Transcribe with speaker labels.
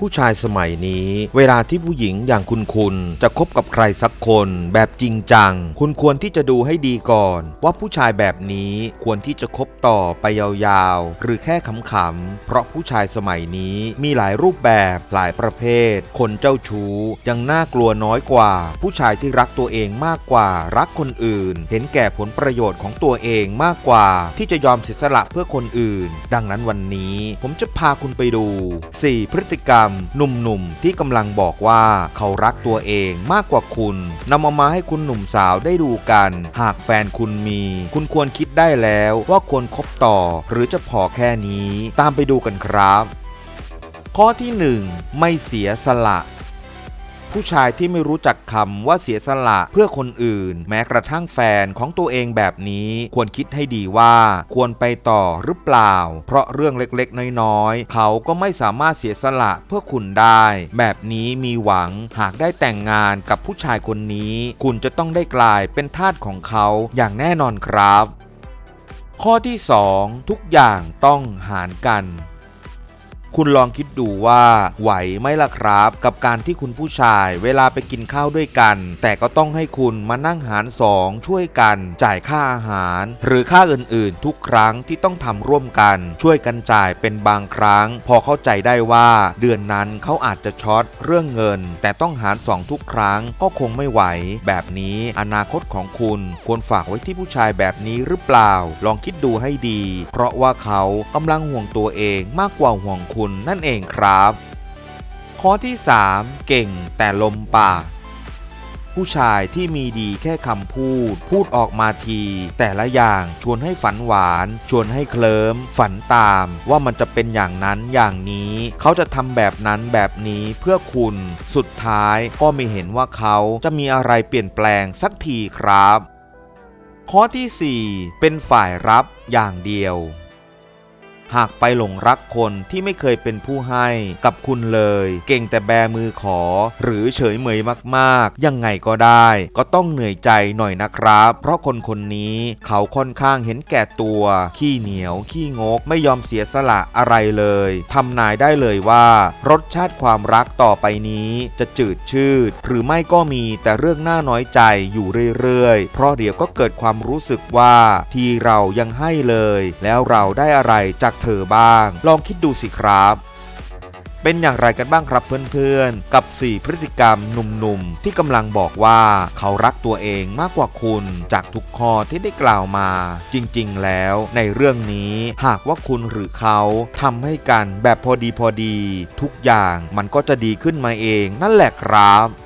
Speaker 1: ผู้ชายสมัยนี้ เวลาที่ผู้หญิงอย่างคุณคุณจะคบกับใครสักคนแบบจริงจัง คุณควรที่จะดูให้ดีก่อน ว่าผู้ชายแบบนี้ควรที่จะคบต่อไปยาวๆ หรือแค่ขำๆ เพราะผู้ชายสมัยนี้มีหลายรูปแบบหลายประเภท คนเจ้าชู้ยังน่ากลัวน้อยกว่า ผู้ชายที่รักตัวเองมากกว่ารักคนอื่น เห็นแก่ผลประโยชน์ของตัวเองมากกว่า ที่จะยอมเสียสละเพื่อคนอื่น ดังนั้นวันนี้ผมจะพาคุณไปดู 4 พฤติกรรมหนุ่มๆ ที่กำลังบอกว่าเขารักตัวเองมากกว่าคุณนำมามาให้คุณหนุ่มสาวได้ดูกัน หากแฟนคุณมี คุณควรคิดได้แล้วว่าควรคบต่อ หรือจะพอแค่นี้ ตามไปดูกันครับ ข้อที่ 1 ไม่เสียสละ ผู้ชายที่ไม่รู้จักคำว่าเสียสละเพื่อคนอื่น แม้กระทั่งแฟนของตัวเองแบบนี้ควรคิดให้ดีว่าควรไปต่อหรือเปล่า เพราะเรื่องเล็กๆ น้อยๆ เขาก็ไม่สามารถเสียสละเพื่อคุณได้ แบบนี้มีหวังหากได้แต่งงานกับผู้ชายคนนี้ คุณจะต้องได้กลายเป็นทาสของเขาอย่างแน่นอนครับ ข้อที่ 2 ทุกอย่างต้องหารกัน คุณลองคิดดูว่าไหวไหมล่ะครับ กับการที่คุณผู้ชายเวลาไปกินข้าวด้วยกัน แต่ก็ต้องให้คุณมานั่งหารสองช่วยกันจ่ายค่าอาหาร หรือค่าอื่นๆ ทุกครั้งที่ต้องทำร่วมกัน ช่วยกันจ่ายเป็นบางครั้ง พอเข้าใจได้ว่าเดือนนั้นเขาอาจจะช็อตเรื่องเงิน แต่ต้องหารสองทุกครั้งก็คงไม่ไหว แบบนี้อนาคตของคุณควรฝากไว้ที่ผู้ชายแบบนี้หรือเปล่า ลองคิดดูให้ดี เพราะว่าเขากำลังห่วงตัวเองมากกว่าห่วงคุณนั่นเองครับ ข้อที่ 3 เก่งแต่ลมปาก ผู้ชายที่มีดีแค่คำพูด พูดออกมาที แต่ละอย่างชวนให้ฝันหวาน ชวนให้เคลิ้มฝันตาม ว่ามันจะเป็นอย่างนั้นอย่างนี้ เขาจะทำแบบนั้นแบบนี้เพื่อคุณ สุดท้ายก็ไม่เห็นว่าเขาจะมีอะไรเปลี่ยนแปลงสักทีครับ ข้อทีสี่4 เป็นฝ่ายรับอย่างเดียว หากไปหลงรักคนที่ไม่เคยเป็นผู้ให้กับคุณเลย เก่งแต่แบมือขอ หรือเฉยเมยมากๆ ยังไงก็ได้ ก็ต้องเหนื่อยใจหน่อยนะครับ เพราะคนคนนี้เขาค่อนข้างเห็นแก่ตัว ขี้เหนียว ขี้งก ไม่ยอมเสียสละอะไรเลยทำนายได้เลยว่า รสชาติความรักต่อไปนี้จะจืดชืด หรือไม่ก็มีแต่เรื่องน่าน้อยใจอยู่เรื่อยๆ เพราะเดี๋ยวก็เกิดความรู้สึกว่า ที่เรายังให้เลย แล้วเราได้อะไรจากเธอบ้าง ลองคิดดูสิครับ เป็นอย่างไรกันบ้างครับเพื่อนๆ กับ 4 พฤติกรรมหนุ่มๆ ที่กำลังบอกว่าเขารักตัวเองมากกว่าคุณ จากทุกข้อที่ได้กล่าวมา จริงๆ แล้วในเรื่องนี้หากว่าคุณหรือเขาทำให้กันแบบพอดีพอดี ทุกอย่างมันก็จะดีขึ้นมาเองนั่นแหละครับ